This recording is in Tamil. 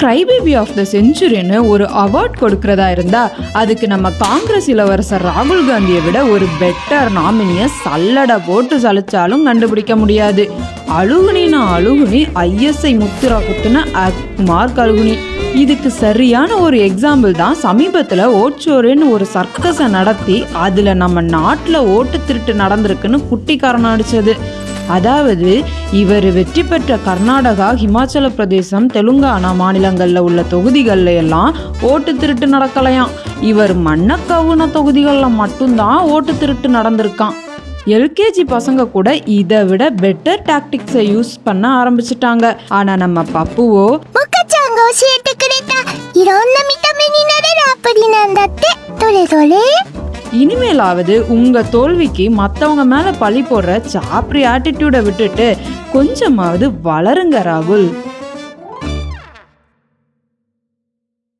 கிரைபேபி ஆஃப் த செஞ்சுரின்னு ஒரு அவார்ட் கொடுக்கறதா இருந்தா அதுக்கு நம்ம காங்கிரஸ் இளவரசர் ராகுல் காந்தியை விட ஒரு பெட்டர் நாமினியை சல்லடை போட்டு சலிச்சாலும் கண்டுபிடிக்க முடியாது. அழுகுனினா அழுகுனி ஐஎஸ்ஐ முத்திரா குத்துன மார்க் அழுகுனி இதுக்கு சரியான ஒரு எக்ஸாம்பிள் தான் சமீபத்தில் ஓட்சோரின்னு ஒரு சர்க்கஸை நடத்தி அதில் நம்ம நாட்டில் ஓட்டு திருட்டு நடந்திருக்குன்னு குட்டிக்காரன் அடிச்சது அதாவது இவர் வெற்றி பெற்ற கர்நாடகா ஹிமாச்சல பிரதேசம் தெலுங்கானா மாநிலங்களில் உள்ள தொகுதிகளில் எல்லாம் ஓட்டு திருட்டு நடக்கலையாம். இவர் மன்னக்கவுன தொகுதிகளில் மட்டும்தான் ஓட்டு திருட்டு நடந்திருக்கான் எல்கேஜி பசங்க கூட இதை விட பெட்டர் டாக்டிக்ஸை யூஸ் பண்ண ஆரம்பிச்சிட்டாங்க. ஆனால் நம்ம பப்புவோ? இனிமேலாவது உங்கள் தோல்விக்கு மற்றவங்க மேலே பழி போடுற சாப்ரி ஆட்டிடியூடை விட்டுட்டு கொஞ்சமாவது வளருங்க ராகுல்.